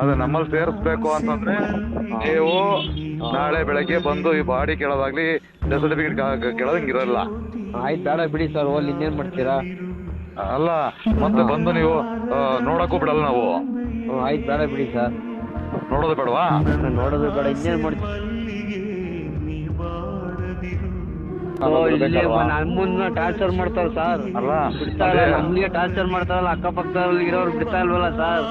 ಅದು ನಮ್ಮಲ್ಲಿ ಸೇರಿಸ್ಬೇಕು ಅಂತಂದ್ರೆ ನೀವು ನಾಳೆ ಬೆಳಗ್ಗೆ ಬಂದು ಈ ಬಾಡಿ ಕೇಳೋದಾಗ್ಲಿ ಡೆತ್ ಕೇಳೋದಂಗ ಇರಲ್ಲ. ಆಯ್ತು ಬೇಡ ಬಿಡಿ ಸರ್ ಹೋಗ್ಲಿ ಇನ್ನೇನ್ ಮಾಡ್ತೀರಾ? ಅಲ್ಲ ಮತ್ತೆ ಬಂದು ನೀವು ನೋಡಕ್ಕೂ ಬಿಡಲ್ಲ ನಾವು. ಆಯ್ತು ಬೇಡ ಬಿಡಿ ಸರ್ ನೋಡೋದು ಬೇಡವಾ? ನೋಡೋದು ಬೇಡ ಇನ್ನೇನ್ ಮಾಡ್ತೀರಾ ನಮ್ಮನ್ನ ಟಾರ್ಚರ್ ಮಾಡ್ತಾರ ಸರ್ ಅಲ್ಲ? ಬಿಡ್ತಾ ಇಲ್ಲ ಅದೇ- ನಮ್ಗೆ ಟಾರ್ಚರ್ ಮಾಡ್ತಾರಲ್ಲ ಅಕ್ಕಪಕ್ಕದಲ್ಲಿ ಇರೋರು ಬಿಡ್ತಾ ಇಲ್ವಲ್ಲ ಸರ್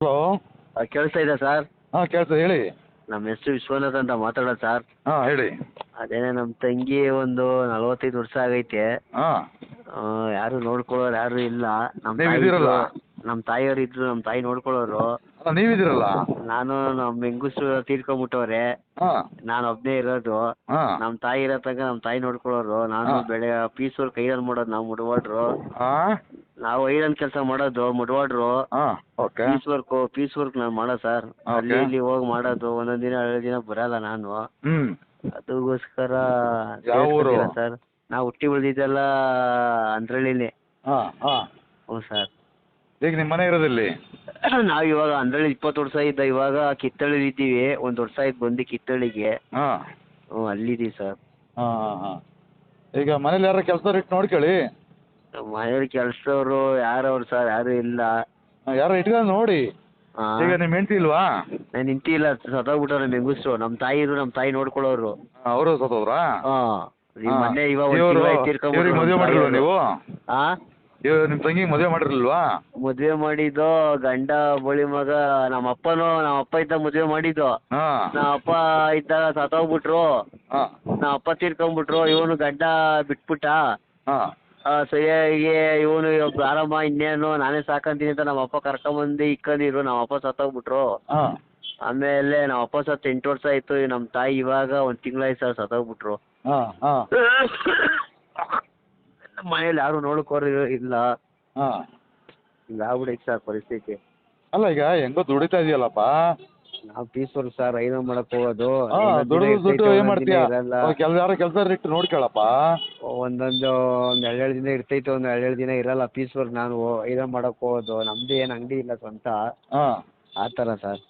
ಹಲೋ ಕೇಳಿಸ್ತಾ ಇದೆ ಸರ್ ಹಾ ಕೇಳ್ತದೆ ಹೇಳಿ. ನಮ್ಮ ಹೆಸರು ವಿಶ್ವನಾಥ್ ಅಂತ ಮಾತಾಡೋದು ಸರ್ ಹಾ ಹೇಳಿ. ಅದೇನೆ ನಮ್ಮ ತಂಗಿ ಒಂದು ನಲವತ್ತೈದು ವರ್ಷ ಆಗೈತೆ. ಹಾ. ಆ, ಯಾರು ನೋಡ್ಕೊಳ್ಳೋರು ಯಾರು ಇಲ್ಲ. ನಮ್ಮ ನೀವ್ ತಾಯಿ ಇದೀರಲ್ಲ? ನಮ್ಮ ತಾಯಿಯವ್ರು ಇದ್ರು ನಮ್ಮ ತಾಯಿ ನೋಡ್ಕೊಳ್ಳೋರು. ನೀವಿದ್ದೀರಲ್ಲ? ನಾನು ನಮ್ಮ ಹೆಂಗಸ್ರು ತೀರ್ಕೊಂಬಿಟ್ಟವ್ರೆ. ಹಾ. ನಾನು ಒಬ್ಬನೇ ಇರೋದು. ನಮ್ ನಮ್ಮ ತಾಯಿ ಇರೋ ತನಕ ನಮ್ಮ ತಾಯಿ ನೋಡ್ಕೊಳ್ಳೋರು. ನಾನು ಬೆಳೆ ಪೀಸ್ ವರ್ಕ್ ಐರನ್ ಮಾಡೋದು ನಾವು ಮುಡವಾಡ್ರು. ಹಾ. ನಾವು ಐರನ್ ಕೆಲಸ ಮಾಡೋದು ಮುಡವಾಡ್ರು. ಹಾ okay. Piece work piece work ನಾನು ಮಾಡೋ ಸರ್. ಅಲ್ಲಿ ಇಲ್ಲಿ ಹೋಗಿ ಮಾಡೋದು. ಒಂದೊಂದ್ ದಿನ ಎರಡು ದಿನ ಬರಲ್ಲ ನಾನು. ಅದಕ್ಕೋಸ್ಕರ ಯಾವ ಊರು? ಸರ್. ನಾವು ಹುಟ್ಟಿ ಬೆಳೆದಿದ್ದೆಲ್ಲ ಅಂದ್ರಳ್ಳಿಲಿ. ಹ್ಮ್ ಹಾ. ಹ್ಞೂ ಸರ್. ಈಗ ನಿಮ್ಮ ಮನೆ ಇರೋದಿಲ್ಲಿ? ನಾವು ಇವಾಗ ಅಂದ್ರೆ ಇಪ್ಪತ್ತು ವರ್ಷ ಇದ್ದ ಇವಾಗ ಕಿತ್ತಳೆ ಇದ್ದೀವಿ ಒಂದು ವರ್ಷ ಆಯ್ತು ಬಂದು ಕಿತ್ತಳ್ಳಿಗೆ. ಹಾ. ಹ್ಞೂ ಅಲ್ಲಿದ್ದೀವಿ ಸರ್. ಹಾ ಹಾ ಹಾ. ಈಗ ಮನೇಲಿ ಯಾರ ಕೆಲಸ ಇಟ್ಟು ನೋಡ್ಕೊಳ್ಳಿ. ಮನೇಲಿ ಕೆಲಸದವರು ಯಾರವ್ರು ಸರ್ ಯಾರು ಇಲ್ಲ. ಯಾರು ಇಟ್ಕೊಂಡು ನೋಡಿ. ಈಗ ನಿಮ್ಮ ಹೆಂಡತಿ ಇಲ್ವಾ? ನಾನ್ ನಿಂತಿಲ್ಲ ಸತ್ತೋಗ್ಬಿಟ್ಟವ್ರೆ ನಮ್ಮ ಹೆಂಗಸ್ರು. ನಮ್ಮ ಇದ್ರು ನಮ್ಮ ತಾಯಿ ನೋಡ್ಕೊಳ್ಳೋರು. ಅವರು ಸತ್ತೋದ್ರಾ? ಹಾಂ. ಹಾ. ಮೊನ್ನೆ ಇವಾಗ ಇವ್ರಿಗೆ ಮದುವೆ ಮಾಡಿಲ್ವಾ ನೀವು? ಆ? ಇವ್ ತಂಗಿ ತಂಗಿಗೆ ಮದುವೆ ಮಾಡಿರ್ಲಿಲ್ವಾ? ಮದ್ವೆ ಮಾಡಿದ್ದು ಗಂಡ ಬಳಿ ಮಗ ನಮ್ಮ ಅಪ್ಪನು ನಮ್ಮ ಅಪ್ಪ ಇದ್ದ ಮದ್ವೆ ಮಾಡಿದ್ದು. ಹಾ. ನಮ್ಮ ಅಪ್ಪ ಇದ್ದಾಗ ಸತ್ತೋಗ್ಬಿಟ್ರು. ಹಾ. ನಮ್ಮ ಅಪ್ಪ ತೀರ್ಕೊಂಡ್ಬಿಟ್ರು ಇವನು ಗಂಡ ಬಿಟ್ಬಿಟ್ಟ. ಹಾ. ಆ, ಸರಿಯಾಗಿ ಇವನು ಆರಾಮ ಇನ್ನೇನು ನಾನೇ ಸಾಕಂತೀನಿ ಅಂತ ನಮ್ಮ ಅಪ್ಪ ಕರ್ಕೊಂಬಂದು ಇಕ್ಕಂದಿರು ನಮ್ಮ ಅಪ್ಪ ಸತ್ತೋಗ್ಬಿಟ್ರು. ಹಾ. ಆಮೇಲೆ ನಮ್ಮ ಅಪ್ಪ ಸತ್ತು ಎಂಟು ವರ್ಷ ಆಯ್ತು ನಮ್ಮ ತಾಯಿ ಇವಾಗ ಒಂದ್ ತಿಂಗಳಾಯ್ತು ಸರ್ ಸತ್ತೋಗ್ಬಿಟ್ರು. ಹಾ ಹಾ. ನಮ್ಮ ಮನೇಲಿ ಯಾರು ನೋಡ್ಕೋರು ಇಲ್ಲ? ಹಾ. ಹಿಂಗಾಗ್ಬಿಡೈತೆ ಸರ್ ಪರಿಸ್ಥಿತಿ. ಅಲ್ಲ ಈಗ ಹೆಂಗೋ ದುಡಿತಾ ಇದೆಯಲ್ಲಪ್ಪ? ನಾವು ಪೀಸ್ಫುಲ್ ಸರ್ ಐನ ಮಾಡಕ್ ಹೋಗೋದು. ದಿನ ದುಡ್ಡು ಇರ್ತೈತೆ, ಏನ್ ಒಂದೊಂದ್ ದಿನ ಮಾಡ್ತೀಯ ಇರಲ್ಲ. ಕೆಲ ಯಾರೋ ಕೆಲಸ ಇಟ್ಟು ನೋಡ್ಕೊಳಪ್ಪ? ಒಂದೊಂದು ಒಂದ್ ಎರಡೆರಡು ದಿನ ಇರ್ತೈತೆ ಒಂದ್ ಎರಡೆರಡು ದಿನ ಇರಲ್ಲ ಪೀಸ್ಫುಲ್ ನಾನು. ಐನ ಮಾಡಕ್ ಹೋಗೋದು. ನಮ್ದು ಏನ್ ಅಂಗಡಿ ಇಲ್ಲ ಸ್ವಂತ. ಹಾ. ಆ ಥರ ಸರ್.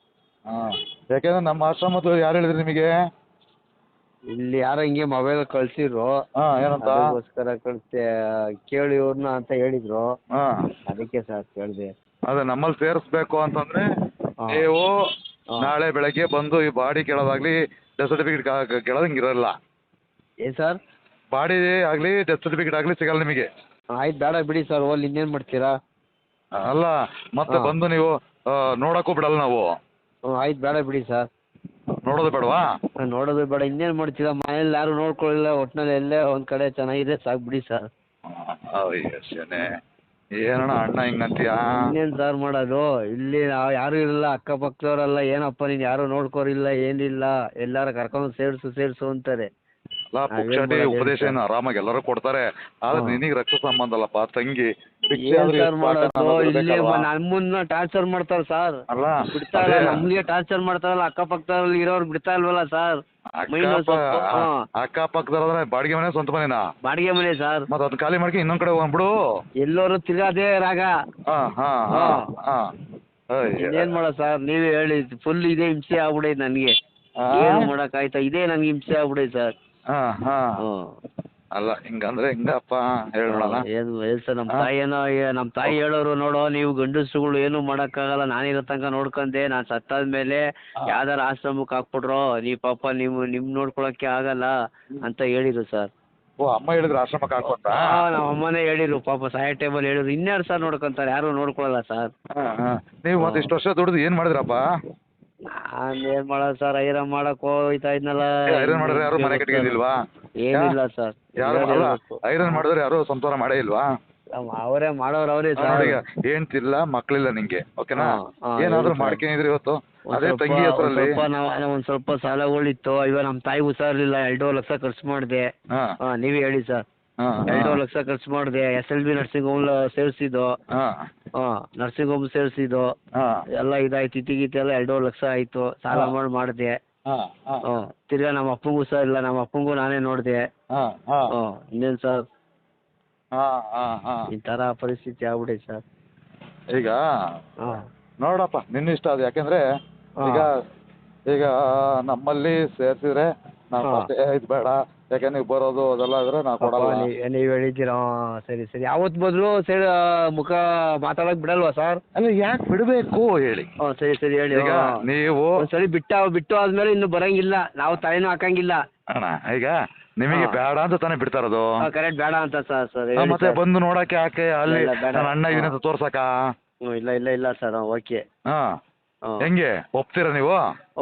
ಹಾ. ಯಾಕೆಂದ್ರೆ ನಮ್ಮ ಆಶ್ರಮದ ಯಾರು ಹೇಳಿದ್ರು ನಿಮಗೆ? ಇಲ್ಲಿ ಯಾರೋ ಹಿಂಗೆ ಮೊಬೈಲ್ ಕಳ್ಸಿದ್ರು. ಹಾ ಏನಂತ? ಅದಕ್ಕೋಸ್ಕರ ಕಳ್ಸಿ ಕೇಳಿ ಇವ್ರನ್ನ ಅಂತ ಹೇಳಿದ್ರು. ಹಾ. ಅದಕ್ಕೆ ಸರ್ ಕೇಳಿದೆ. ಅದೇ ನಮ್ಮಲ್ಲಿ ಸೇರಿಸ್ಬೇಕು ಅಂತಂದ್ರೆ ಹಾ. ನೀವು ನಾಳೆ ಬೆಳಗ್ಗೆ ಬಂದು ಈ ಬಾಡಿ ಕೇಳೋದಾಗ್ಲಿ ಡೆತ್ ಸರ್ಟಿಫಿಕೇಟ್ ಕೇಳೋದಂಗಿರಲ್ಲ ಏನ್ ಸರ್? ಬಾಡಿ ಆಗ್ಲಿ ಡೆತ್ ಸರ್ಟಿಫಿಕೇಟ್ ಆಗ್ಲಿ ಸಿಗಲ್ಲ ನಿಮಗೆ. ಆಯ್ತು ಬೇಡ ಬಿಡಿ ಸರ್ ಹೋಗ್ಲಿ ಇನ್ನೇನ್ ಮಾಡ್ತೀರಾ? ಅಲ್ಲ ಮತ್ತೆ ಹಾ. ಬಂದು ನೀವು ಆ, ನೋಡಕ್ಕೂ ಬಿಡಲ್ಲ ನಾವು. ಹ್ಞೂ ಆಯ್ತು ಬೇಡ ಬಿಡಿ ಸರ್. ನೋಡೋದು ಬೇಡವಾ? ನೋಡೋದು ಬೇಡ. ಇನ್ನೇನ್ ಮಾಡ್ತೀರಾ? ಮನೇಲಿ ಯಾರು ನೋಡ್ಕೊಳ್ಳಿಲ್ಲ. ಒಟ್ನಲ್ಲಿ ಎಲ್ಲೇ ಒಂದ್ ಕಡೆ ಚೆನ್ನಾಗಿದೆ ಸಾಕು ಬಿಡಿ ಸರ್ ಅಯ್ಯೋ ಶನೆ ಏನಣ್ಣ ಅಣ್ಣ ಹಿಂಗಂತೀಯಾ? ಇನ್ನೇನ್ ಸರ್ ಮಾಡೋದು? ಇಲ್ಲಿ ನಾವ್ ಯಾರು ಇರಲ್ಲ. ಅಕ್ಕಪಕ್ಕದವರೆಲ್ಲ ಏನಪ್ಪ ನೀನ್ ಯಾರು ನೋಡ್ಕೋರಿಲ್ಲ ಏನಿಲ್ಲ. ಎಲ್ಲಾರು ಕರ್ಕೊಂಡು ಸೇರ್ಸು ಸೇರ್ಸು ಅಂತಾರೆ. ಅಲ್ಲ ನಾವೇನ್ ಪುಕ್ಷಟಿ ಉಪದೇಶ ಏನು ಆರಾಮಾಗಿ ಎಲ್ಲರೂ ಕೊಡ್ತಾರೆ. ಆದ್ರೆ. ನಿನಗೆ ರಕ್ತ ಸಂಬಂಧ ಅಲ್ಲಪ್ಪ ತಂಗಿ. ಏನ್ ಆದ್ರೂ ಸರ್ ಮಾಡೋದು? ಸಾಕಣ್ಣ ಇಲ್ಲಿ ನಮ್ಮನ್ನ ಟಾರ್ಚರ್ ಮಾಡ್ತಾರ ಸರ್ ಅಲ್ಲ ಬಿಡ್ತಾ ಇಲ್ಲ ನಮ್ಗೆ ಟಾರ್ಚರ್ ಮಾಡ್ತಾರಲ್ಲ ಅಕ್ಕಪಕ್ಕದಲ್ಲಿ ಇರೋರು ಬಿಡ್ತಾ ಇಲ್ವಲ್ಲ ಸರ್ ಮೈನು ಅಕ್ಕಪ- ಸ್ವಲ್ಪ ಹಾ. ಅಕ್ಕಪಕ್ಕದವ್ರಂದ್ರೆ ಬಾಡಿಗೆ ಮನೆ ಸ್ವಂತ ಮನೆನಾ? ಬಾಡಿಗೆ ಮನೆ ಸರ್ ಮತ್ತೆ ಅದನ್ನ ಖಾಲಿ ಮಾಡ್ಕೊಂಡು ಇನ್ನೊಂದ್ ಕಡೆ ಹೋಗ್ಬಿಡು ಎಲ್ಲರೂ ತಿರ್ಗಾದೇ ರಾಗ. ಹಾ ಹಾ ಹಾ ಹಾ. ಹಾ. ಇನ್ನೇನ್ ಮಾಡೋ ಸರ್ ನೀವೇ ಹೇಳಿ ಫುಲ್ ಇದೇ ಹಿಂಸೆ ಆಗ್ಬಿಡೈತೆ ನನಗೆ. ಏನ್ ಏನು ಮಾಡಕ್ ಆಯ್ತಾ ಇದೇ ನನ್ಗೆ ಹಿಂಸೆ ಆಗ್ಬಿಡೈತೆ ಸರ್ ಹಾ ಹಾ. ಅಲ್ಲ ಹಿಂಗಂದ್ರೆ ಹಿಂಗಪ್ಪ ಹೇಳೋಣ ಏನು ಏನು ಸರ್ ನಮ್ಮ ತಾಯಿ ಏನೋ ನಮ್ಮ ತಾಯಿ ಹೇಳೋರು ನೋಡೋ ನೀವು ಗಂಡಸುಗಳು ಏನು ಮಾಡಕ್ಕಾಗಲ್ಲ ನಾನಿರೋ ತನಕ ನೋಡ್ಕೊಂಡೆ ನಾನು ಸತ್ತಾದ್ಮೇಲೆ ಮೇಲೆ ಯಾವ್ದಾರ ಆಶ್ರಮಕ್ಕೆ ಹಾಕ್ಬಿಡ್ರೋ ನೀ ಪಾಪ ನೀವು ನಿಮ್ ನೋಡ್ಕೊಳಕ್ಕೆ ಆಗಲ್ಲ ಅಂತ ಹೇಳಿದ್ರು ಸರ್. ಓ ಅಮ್ಮ ಹೇಳಿದ್ರು ಆಶ್ರಮಕ್ಕೆ ಹಾಕೊಂತ ಹಾ ನಮ್ಮ ಅಮ್ಮನೇ ಹೇಳಿದ್ರು ಪಾಪ ಸಾಯ ಟೇಬಲ್ ಹೇಳಿದ್ರು ಇನ್ಯಾರು ಸರ್ ನೋಡ್ಕೊಂತಾರೆ ಯಾರು ನೋಡ್ಕೊಳಲ್ಲ ಸರ್. ನೀವು ಮತ್ತೆ ಇಷ್ಟು ವರ್ಷ ದುಡ್ದು ಏನ್ ಮಾಡಿದ್ರಪ್ಪ? ನಾನ್ ಏನ್ ಮಾಡೋದು ಸರ್ ಐರನ್ ಮಾಡಕ್ ಹೋಗ್ತಾ ಇದ್ನಲ್ಲ. ಐರನ್ ಮಾಡಿದ್ರೆ ಯಾರು ಮನೆ ಕಟ್ಕೊಂಡಿಲ್ವಾ ಏನಿಲ್ಲ ಸರ್. ಯಾರು ಅಲ್ಲ ಐರನ್ ಮಾಡಿದ್ರೆ ಯಾರು ಸಂಸಾರ ಮಾಡೇ ಇಲ್ವಾ? ಅವರೇ ಮಾಡೋರು ಅವರೇ ನೋಡಿ ಈಗ ಹೆಂಡ್ತಿಲ್ಲ ಮಕ್ಳಿಲ್ಲ ನಿಂಗೆ ಓಕೆನಾ? ಏನಾದ್ರೂ ಮಾಡ್ಕೊಂಡಿದ್ರಿ ಇವತ್ತು? ಅದೇ ತಂಗಿ ನಾವು ಒಂದ್ ಸ್ವಲ್ಪ ಸಾಲಗಳಿತ್ತು ಇವಾಗ ನಮ್ ತಾಯಿ ಹುಷಾರಿಲ್ಲ ಎರಡು ಲಕ್ಷ ಖರ್ಚು ಮಾಡಿದೆ. ನೀವೇ ಹೇಳಿ ಸರ್. ಹಾ ಎರಡೂ ಲಕ್ಷ ಖರ್ಚು ಮಾಡಿದೆ S L B nursing home ಸೇರಿಸಿದ್ದು. Nursing home ಸೇರಿಸಿದ್ದು. ಎಲ್ಲ ಇದಾಯ್ತು ಇತಿ ಗೀತಿ ಎಲ್ಲ ಎರಡೂ ಲಕ್ಷ ಆಯ್ತು ಸಾಲ. ಮಾಡಿ ಮಾಡಿದೆ. ಹಾ ಹಾಂ. ಹ್ಮ್ ತಿರ್ಗಾ ನಮ್ಮ ಅಪ್ಪಂಗೂ ಇಲ್ಲ ನಮ್ಮ ಅಪ್ಪಂಗೂ ನಾನೇ ನೋಡಿದೆ. ಹಾ ಹಾ. ಇನ್ನೇನು ಸರ್? ಹಾಂ ಹಾಂ ಹಾಂ. ಈ ಥರ ಪರಿಸ್ಥಿತಿ ಆಗ್ಬಿಟ್ಟೈತೆ ಸರ್. ಈಗ ಹಾಂ. ನೋಡಪ್ಪ ನಿನ್ನಿಷ್ಟ ಅದು. ಯಾಕೆಂದ್ರೆ ಈಗ ಈಗ ನಮ್ಮಲ್ಲಿ ಸೇರ್ಸಿದ್ರೆ ನಾವು ಇದು ಬೇಡ. ಯಾಕೆ ನೀವು ಬರೋದು ಅದೆಲ್ಲ ಇದ್ರೆ ನಾವು ಕೊಡಲ್ಲ. ನೀವು ಹೇಳಿದ್ದೀರಾ. ಹಾಂ, ಸರಿ ಸರಿ. ಯಾವತ್ತು ಬದಲು ಸರಿ ಮುಖ ಮಾತಾಡಕ್ ಬಿಡಲ್ವಾ ಸರ್ ಅಲ್ಲ ಯಾಕೆ ಬಿಡಬೇಕು ಹೇಳಿ. ಹ್ಞೂ ಸರಿ ಸರಿ ಹೇಳಿ. ಈಗ. ನೀವು ಒಂದ್ಸರಿ ಬಿಟ್ಟ ಬಿಟ್ಟು ಆದ್ಮೇಲೆ ಇನ್ನು ಬರಂಗಿಲ್ಲ. ನಾವು ತಲೆನೂ ಹಾಕಂಗಿಲ್ಲ. ಅಣ್ಣ ಈಗ ನಿಮಗೆ ಹಾ. ಬೇಡ ಅಂತ ತಾನೇ ಬಿಡ್ತಾ ಇರೋದು? ಕರೆಕ್ಟ್ ಬೇಡ ಅಂತ ಸರ್ ಸರ್ ಮತ್ತೆ ಬಂದು ನೋಡಕ್ಕೆ ಯಾಕೆ ಅಲ್ಲಿ ಇಲ್ಲ, ಬೇಡ. ನನ್ನ ಅಣ್ಣ ಇದೀನಿ ಅಂತ ತೋರ್ಸಕ ಇಲ್ಲ ಇಲ್ಲ ಇಲ್ಲ ಸರ್ ಓಕೆ ಹಾ. ಹೆಂಗೆ? ಒಪ್ತೀರಾ ನೀವು?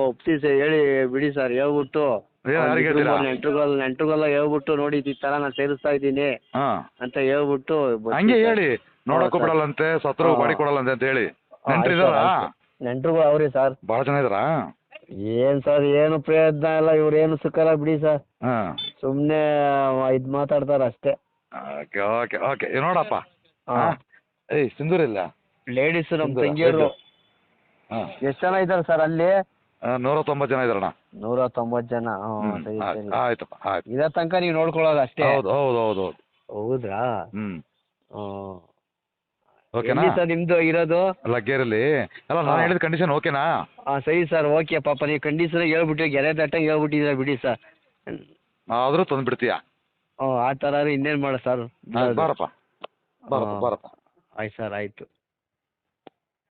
ಒಪ್ತೀವಿ ಸರ್ ಹೇಳಿ ಬಿಡಿ ಸರ್ ಹೇಳ್ಬಿಟ್ಟು. ಯಾರಿಗೆ ಹೇಳ್ತೀರಾ? ನೆಂಟ್ರುಗಳು ನೆಂಟ್ರುಗೆಲ್ಲ ಹೇಳ್ಬಿಟ್ಟು ನೋಡಿ ಈ ಥರ ನಾನು ಸೇರಿಸ್ತಾ ಇದ್ದೀನಿ ಹಾ. ಅಂತ ಹೇಳ್ಬಿಟ್ಟು ಹಂಗೆ ಹೇಳಿ ನೋಡಕ್ಕೂ. ಬಿಡಲ್ಲಂತೆ ಸತ್ರು. ಬಾಡಿ ಕೊಡಲ್ಲಂತೆ ಅಂತ ಹೇಳಿ. ನೆಂಟ್ರಿದಾರ ನೆಂಟ್ರುಗಳು ಅವ್ರಿ ಸರ್. ಬಹಳ ಜನ ಇದಾರಾ? ಏನ್ ಸರ್ ಏನು ಪ್ರಯತ್ನ ಇಲ್ಲ ಇವ್ರೇನು ಏನು ಸುಖಲ್ಲ ಬಿಡಿ ಸರ್. ಹಾ. ಸುಮ್ಮನೆ ಇದು ಮಾತಾಡ್ತಾರೆ ಅಷ್ಟೇ. Okay okay okay. ನೋಡಪ್ಪ. ಹಾ. ಹಾ. ಏಯ್ ಇಲ್ಲ? ಲೇಡೀಸ್ ನಮ್ಮ ತಂಗಿಯರು. ಹಾ. ಎಷ್ಟು ಜನ ಇದ್ದಾರೆ ಸರ್ ಅಲ್ಲಿ? ನೂರ ತೊಂಬತ್ತು ಜನ ಇದಾರಣ್ಣ ನೂರ ತೊಂಬತ್ತು ಜನ ಹ್ಮ್, ಆಯ್ತು, ಆಯ್ತಪ್ಪ ಆಯ್ತು. ಇದ ತನಕ ನೀವು ನೋಡ್ಕೊಳ್ಳೋದು ಅಷ್ಟೇ? ಹೌದು ಹೌದು ಹೌದು ಹೌದು. ಹೌದ್ರಾ? ಹ್ಮ್. ಹ್ಮ್ ಓಕೆನಾ? ಎಲ್ಲಿ ಸರ್ ನಿಮ್ದು ಇರೋದು? ಲಗ್ಗೇರಲ್ಲಿ. ಅಲ್ಲ ನಾನು ಹಾ. ಹೇಳಿದ ಕಂಡೀಷನ್ ಓಕೆನಾ? ಹಾ ಸರಿ ಸರ್ ಓಕೆ ಪಾಪ ನೀವು ಕಂಡೀಷನ್ ಹೇಳ್ಬಿಟ್ಟು ಗೆರೆ ದಟ್ಟ ಹೇಳ್ಬಿಟ್ಟಿದ್ದೀರಾ ಬಿಡಿ ಸರ್. ಆದ್ರೂ ತಂದ್ಬಿಡ್ತೀಯ ಹ್ಞೂ ಆ ಥರ ಇನ್ನೇನು ಮಾಡ ಸರ್? ಬಾರಪ್ಪ. ಬಾರಪ್ಪ ಹಾ. ಬಾರಪ್ಪ ಆಯ್ತು ಸರ್ ಆಯಿತು.